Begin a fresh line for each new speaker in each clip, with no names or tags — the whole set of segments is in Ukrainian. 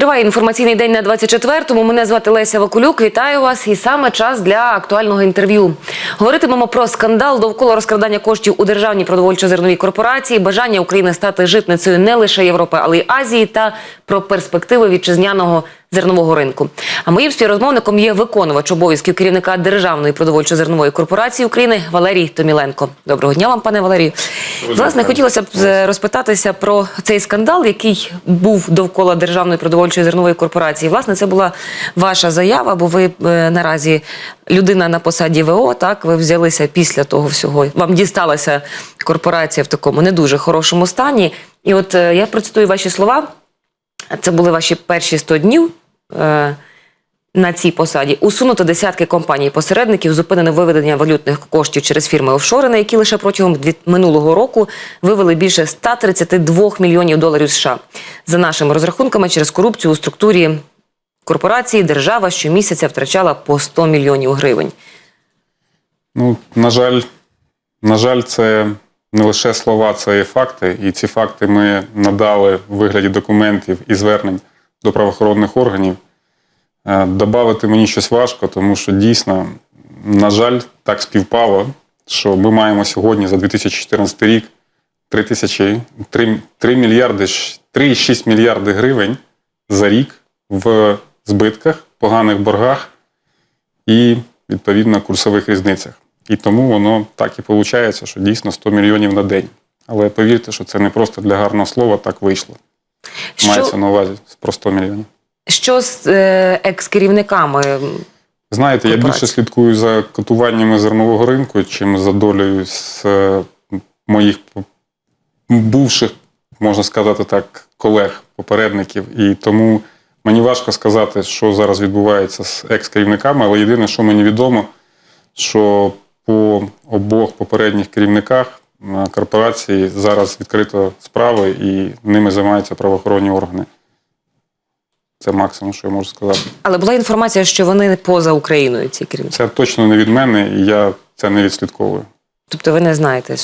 Триває інформаційний день на 24-му. Мене звати Леся Вакулюк. Вітаю вас. І саме час для актуального інтерв'ю. Говоритимемо про скандал довкола розкрадання коштів у державній продовольчо-зерновій корпорації, бажання України стати житницею не лише Європи, але й Азії, та про перспективи вітчизняного зернового ринку. А моїм співрозмовником є виконувач обов'язків керівника державної продовольчо-зернової корпорації України Валерій Томіленко. Доброго дня вам, пане Валерію. Власне, хотілося б е, розпитатися про цей скандал, який був довкола державної продовольчої зернової корпорації. Власне, це була ваша заява, бо ви е, наразі людина на посаді ВО. Так, ви взялися після того всього. Вам дісталася корпорація в такому не дуже хорошому стані. І от е, я процитую ваші слова. Це були ваші перші 100 днів. Е, на цій посаді усунуто десятки компаній-посередників, зупинено виведення валютних коштів через фірми офшори, на які лише протягом минулого року вивели більше 132 мільйонів доларів США. За нашими розрахунками, через корупцію у структурі корпорації держава щомісяця втрачала по 100 мільйонів гривень.
Ну, на жаль, на жаль, це не лише слова, це і факти. І ці факти ми надали в вигляді документів і звернень до правоохоронних органів. Е, Добавити мені щось важко, тому що дійсно, на жаль, так співпало, що ми маємо сьогодні за 2014 рік 3, тисячі, 3, 3 мільярди, 3,6 мільярди гривень за рік в збитках, поганих боргах і відповідно курсових різницях. І тому воно так і виходить, що дійсно 100 мільйонів на день. Але повірте, що це не просто для гарного слова так вийшло. Мається на увазі про 100 мільйонів.
що з е, екс-керівниками?
Знаєте, я більше слідкую за котуваннями зернового ринку, чим за долею з е, моїх бувших, можна сказати так, колег, попередників. І тому мені важко сказати, що зараз відбувається з екс-керівниками, але єдине, що мені відомо, що по обох попередніх керівниках корпорації зараз відкрито справи і ними займаються правоохоронні органи. Це максимум, що я можу сказати.
Але була інформація, що вони поза Україною, ці керівники.
Це точно не від мене, і я це не відслідковую.
Тобто ви не знаєте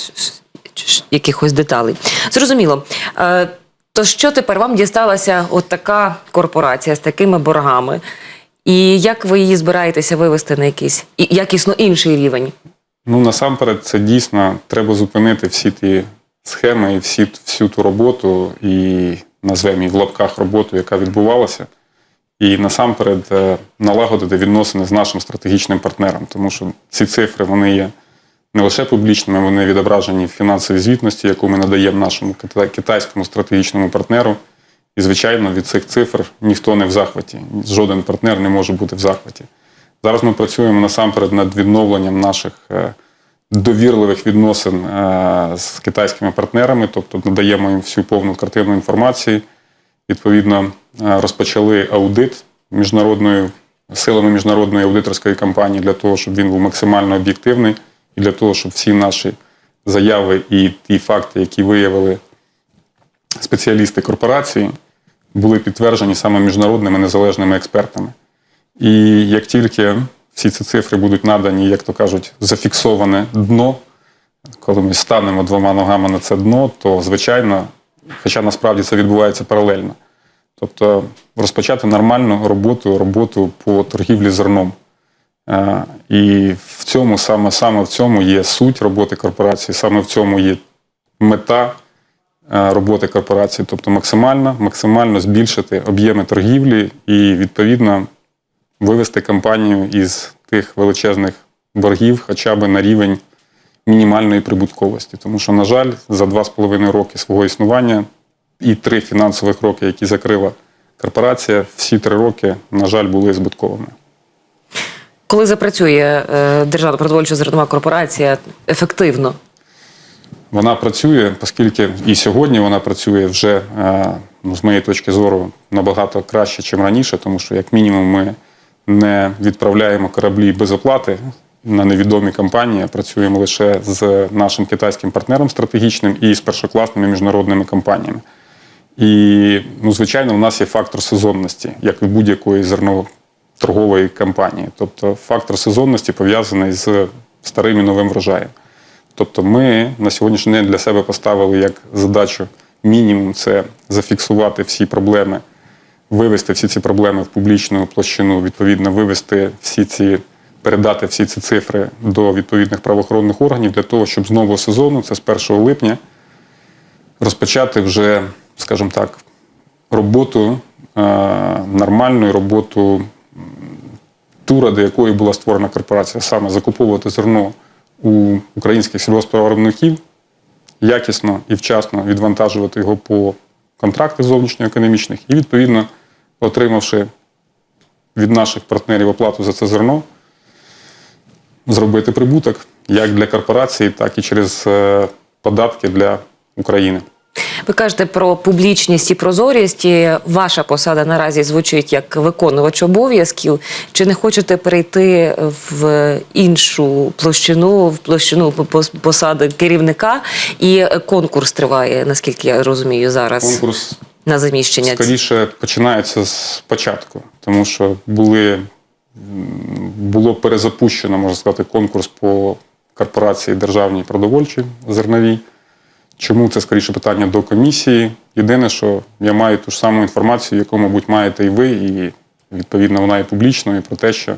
якихось деталей. Зрозуміло. Е, То що тепер вам дісталася от така корпорація з такими боргами? І як ви її збираєтеся вивести на якийсь якісно інший рівень?
Ну насамперед, це дійсно треба зупинити всі ті схеми і всі, всю ту роботу, і назвемо її в лапках роботу, яка відбувалася. І насамперед е, налагодити відносини з нашим стратегічним партнером, тому що ці цифри вони є не лише публічними, вони відображені в фінансовій звітності, яку ми надаємо нашому китайському стратегічному партнеру. І, звичайно, від цих цифр ніхто не в захваті, жоден партнер не може бути в захваті. Зараз ми працюємо насамперед над відновленням наших е, довірливих відносин е, з китайськими партнерами, тобто надаємо їм всю повну картину інформації. Відповідно, е, розпочали аудит міжнародною силами міжнародної аудиторської компанії для того, щоб він був максимально об'єктивний, і для того, щоб всі наші заяви і ті факти, які виявили спеціалісти корпорації, були підтверджені саме міжнародними незалежними експертами. І як тільки всі ці цифри будуть надані, як то кажуть, зафіксоване дно, коли ми станемо двома ногами на це дно, то звичайно, хоча насправді це відбувається паралельно. Тобто розпочати нормальну роботу, роботу по торгівлі зерном. Е, І в цьому саме, саме в цьому є суть роботи корпорації, саме в цьому є мета е, роботи корпорації, тобто максимально, максимально збільшити об'єми торгівлі і відповідно вивести компанію із тих величезних боргів хоча б на рівень мінімальної прибутковості. Тому що, на жаль, за два з половиною роки свого існування і три фінансових роки, які закрила корпорація, всі три роки, на жаль, були збутковими.
Коли запрацює е, Державна продовольча зернова корпорація ефективно?
Вона працює, оскільки і сьогодні вона працює вже, е, ну, з моєї точки зору, набагато краще, ніж раніше, тому що, як мінімум, ми не відправляємо кораблі без оплати на невідомі компанії, працюємо лише з нашим китайським партнером стратегічним і з першокласними міжнародними компаніями. І, ну, звичайно, в нас є фактор сезонності, як і будь-якої зерноторгової компанії. Тобто фактор сезонності пов'язаний з старим і новим врожаєм. Тобто ми на сьогоднішній день для себе поставили як задачу мінімум це зафіксувати всі проблеми вивести всі ці проблеми в публічну площину, відповідно, вивести всі ці, передати всі ці цифри до відповідних правоохоронних органів для того, щоб з нового сезону, це з 1 липня, розпочати вже, скажімо так, роботу, е, нормальну роботу м, ту, ради якої була створена корпорація, саме закуповувати зерно у українських сільгоспвиробників, якісно і вчасно відвантажувати його по контрактах зовнішньоекономічних і, відповідно, отримавши від наших партнерів оплату за це зерно, зробити прибуток як для корпорації, так і через е, податки для України.
Ви кажете про публічність і прозорість. І Ваша посада наразі звучить як виконувач обов'язків. Чи не хочете перейти в іншу площину, в площину посади керівника? І конкурс триває, наскільки я розумію, зараз
Конкурс
на заміщення.
скоріше починається з початку, тому що були, було перезапущено, можна сказати, конкурс по корпорації державній продовольчій зерновій. Чому це скоріше питання до комісії? Єдине, що я маю ту ж саму інформацію, яку, мабуть, маєте і ви, і відповідно вона є публічною про те, що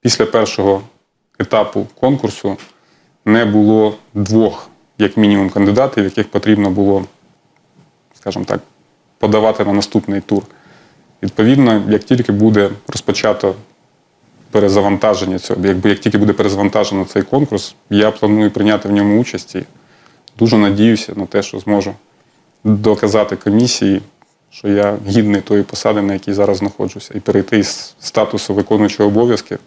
після першого етапу конкурсу не було двох, як мінімум, кандидатів, яких потрібно було, скажімо так, подавати на наступний тур. Відповідно, як тільки буде розпочато перезавантаження цього, якби як тільки буде перезавантажено цей конкурс, я планую прийняти в ньому участь дуже надіюся на те, що зможу доказати комісії, що я гідний тої посади, на якій зараз знаходжуся, і перейти з статусу виконуючого обов'язки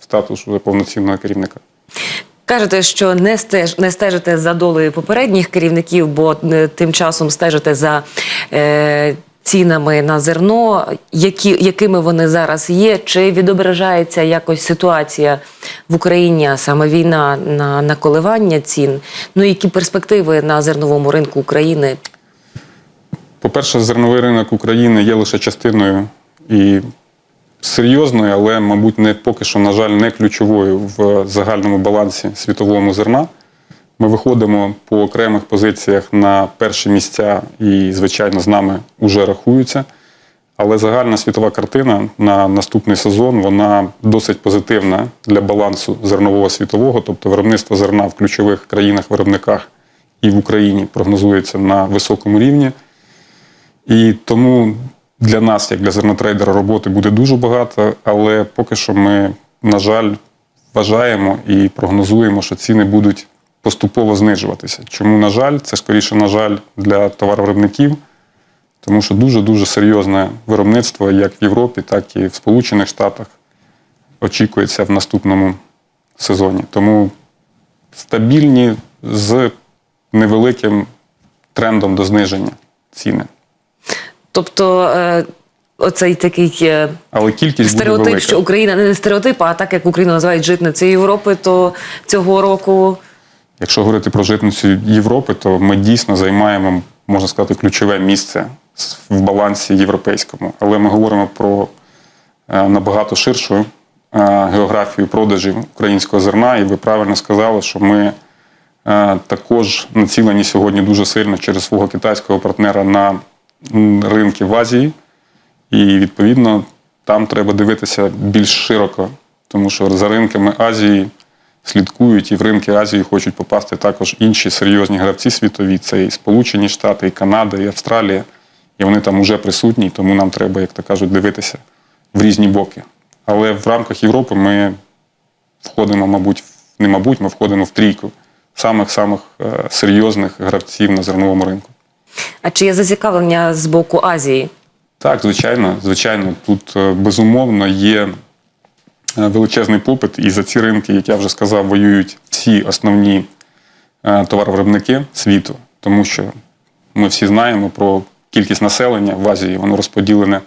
в статус уже повноцінного керівника.
Кажете, що не стеж не стежите за долею попередніх керівників, бо е, тим часом стежите за е, цінами на зерно, які, якими вони зараз є. Чи відображається якось ситуація в Україні, а саме війна на, на коливання цін? Ну які перспективи на зерновому ринку України?
По-перше, зерновий ринок України є лише частиною і серйозною, але, мабуть, не поки що, на жаль, не ключовою в загальному балансі світовому зерна. Ми виходимо по окремих позиціях на перші місця і, звичайно, з нами вже рахуються. Але загальна світова картина на наступний сезон вона досить позитивна для балансу зернового світового, тобто виробництво зерна в ключових країнах-виробниках і в Україні прогнозується на високому рівні. І тому для нас, як для зернотрейдера, роботи буде дуже багато, але поки що ми, на жаль, вважаємо і прогнозуємо, що ціни будуть поступово знижуватися. Чому, на жаль, це скоріше, на жаль, для товаровиробників, тому що дуже-дуже серйозне виробництво як в Європі, так і в Сполучених Штатах очікується в наступному сезоні. Тому стабільні з невеликим трендом до зниження ціни.
Тобто, е, оцей такий. е,
Але кількість
Стереотип, що Україна не стереотип, а так як Україну називають житницею Європи, то цього року
Якщо говорити про житницю Європи, то ми дійсно займаємо, можна сказати, ключове місце в балансі європейському. Але ми говоримо про е, набагато ширшу е, географію продажів українського зерна, і ви правильно сказали, що ми е, також націлені сьогодні дуже сильно через свого китайського партнера на ринки в Азії. І відповідно там треба дивитися більш широко, тому що за ринками Азії слідкують і в ринки Азії хочуть попасти також інші серйозні гравці світові. Це і Сполучені Штати, і Канада, і Австралія. І вони там вже присутні, тому нам треба, як то кажуть, дивитися в різні боки. Але в рамках Європи ми входимо, мабуть, не мабуть, ми входимо в трійку самих-самих е, серйозних гравців на зерновому ринку.
а чи є зацікавлення з боку Азії?
Так, звичайно, звичайно, тут е, безумовно є величезний попит, і за ці ринки, як я вже сказав, воюють всі основні е, товаровиробники світу, тому що ми всі знаємо про кількість населення в Азії, воно розподілене,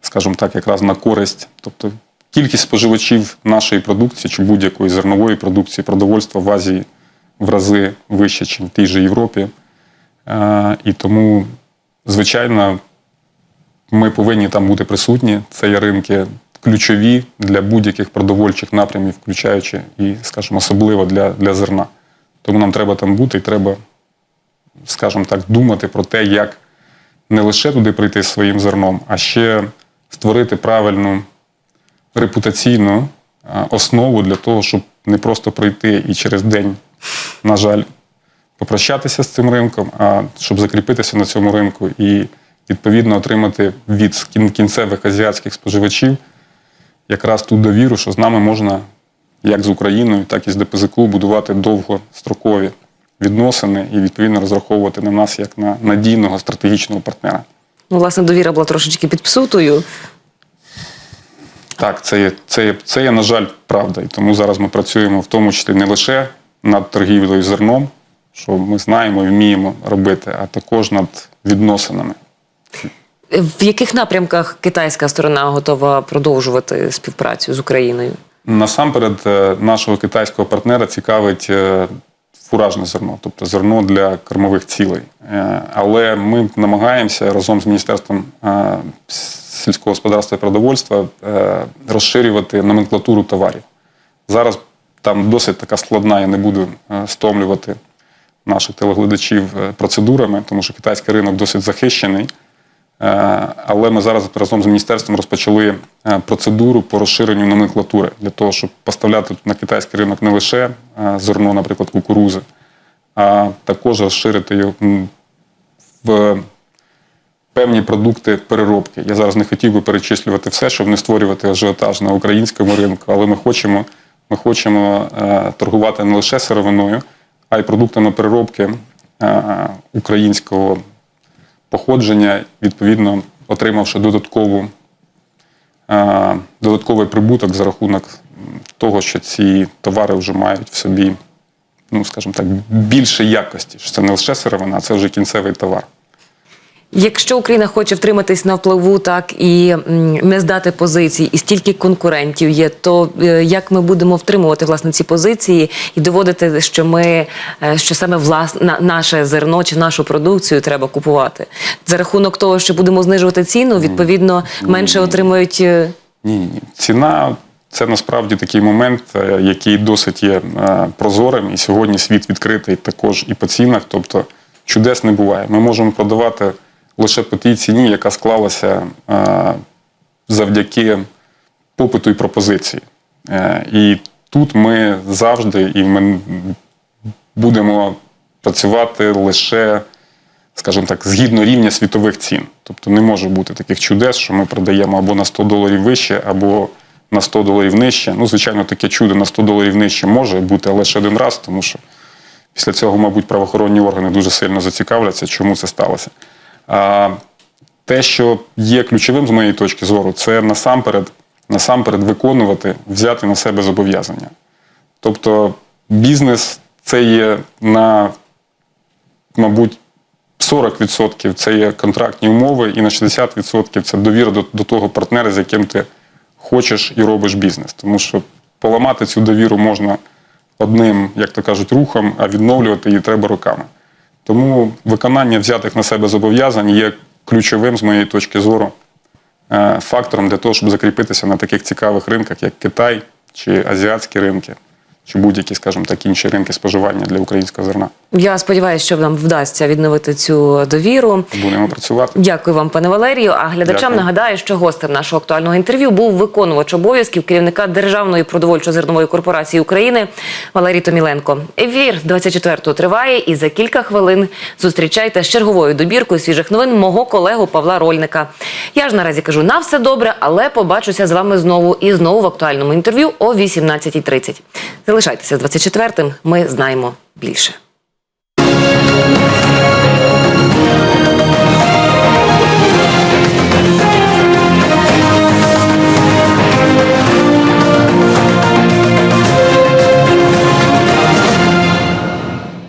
скажімо так, якраз на користь. Тобто кількість споживачів нашої продукції чи будь-якої зернової продукції, продовольства в Азії в рази вище, ніж в тій же Європі. Е, І тому, звичайно, ми повинні там бути присутні. Це є ринки ключові для будь-яких продовольчих напрямів, включаючи і, скажімо, особливо для, для зерна. Тому нам треба там бути і треба, скажімо так, думати про те, як не лише туди прийти зі своїм зерном, а ще створити правильну репутаційну основу для того, щоб не просто прийти і через день, на жаль, попрощатися з цим ринком, а щоб закріпитися на цьому ринку і відповідно отримати від кінцевих азіатських споживачів якраз ту довіру, що з нами можна як з Україною, так і з ДПЗК будувати довгострокові відносини і відповідно розраховувати на нас як на надійного стратегічного партнера.
Ну, власне, довіра була трошечки підпсутою.
Так, це є, це, є, це є, на жаль, правда. І тому зараз ми працюємо в тому числі не лише над торгівлею зерном, що ми знаємо і вміємо робити, а також над відносинами.
В яких напрямках китайська сторона готова продовжувати співпрацю з Україною?
Насамперед, е, нашого китайського партнера цікавить е, фуражне зерно, тобто зерно для кормових цілей. Е, Але ми намагаємося разом з Міністерством сільського господарства і продовольства розширювати номенклатуру товарів. Зараз там досить така складна, я не буду стомлювати наших телеглядачів процедурами, тому що китайський ринок досить захищений. Е, Але ми зараз разом з міністерством розпочали е, процедуру по розширенню номенклатури для того, щоб поставляти на китайський ринок не лише е, зерно, наприклад, кукурузи, а також розширити його в певні продукти переробки. Я зараз не хотів би перечислювати все, щоб не створювати ажіотаж на українському ринку, але ми хочемо, ми хочемо торгувати не лише сировиною, а й продуктами переробки українського походження, відповідно, отримавши додаткову, е, додатковий прибуток за рахунок того, що ці товари вже мають в собі, ну скажімо так, більше якості. Що це не лише сировина, а це вже кінцевий товар.
Якщо Україна хоче втриматись на впливу, так і не здати позицій, і стільки конкурентів є, то е, як ми будемо втримувати власне ці позиції і доводити, що ми е, що саме власне наше зерно чи нашу продукцію треба купувати за рахунок того, що будемо знижувати ціну, відповідно менше отримують. е,
Ні, ні, ні. Ціна це насправді такий момент, який досить є прозорим, і сьогодні світ відкритий також і по цінах. Тобто чудес не буває. Ми можемо продавати лише по тій ціні, яка склалася е, завдяки попиту і пропозиції. Е, І тут ми завжди і ми будемо працювати лише скажімо так, згідно рівня світових цін. Тобто не може бути таких чудес, що ми продаємо або на 100 доларів вище, або на 100 доларів нижче. Ну, звичайно, таке чудо на 100 доларів нижче може бути лише один раз, тому що після цього, мабуть, правоохоронні органи дуже сильно зацікавляться, чому це сталося. Те, що є ключовим з моєї точки зору, це насамперед, насамперед виконувати, взяти на себе зобов'язання. Тобто бізнес це є на, мабуть, 40% це є контрактні умови, і на 60% це довіра до, до того партнера, з яким ти хочеш і робиш бізнес. Тому що поламати цю довіру можна одним, як то кажуть, рухом, а відновлювати її треба роками. Тому виконання взятих на себе зобов'язань є ключовим, з моєї точки зору, е, фактором для того, щоб закріпитися на таких цікавих ринках, як Китай чи азіатські ринки, чи будь-які, скажімо так, інші ринки споживання для українського зерна.
Я сподіваюся, що нам вдасться відновити цю довіру.
Будемо працювати.
Дякую вам, пане Валерію. А глядачам
Дякую.
нагадаю, що гостем нашого актуального інтерв'ю був виконувач обов'язків керівника Державної продовольчо-зернової корпорації України Валерій Томіленко. Ефір 24-го триває, і за кілька хвилин зустрічайте з черговою добіркою свіжих новин мого колегу Павла Рольника. Я ж наразі кажу на все добре, але побачуся з вами знову і знову в актуальному інтерв'ю о 18.30. Залишайтеся з 24-м, Ми знаємо більше.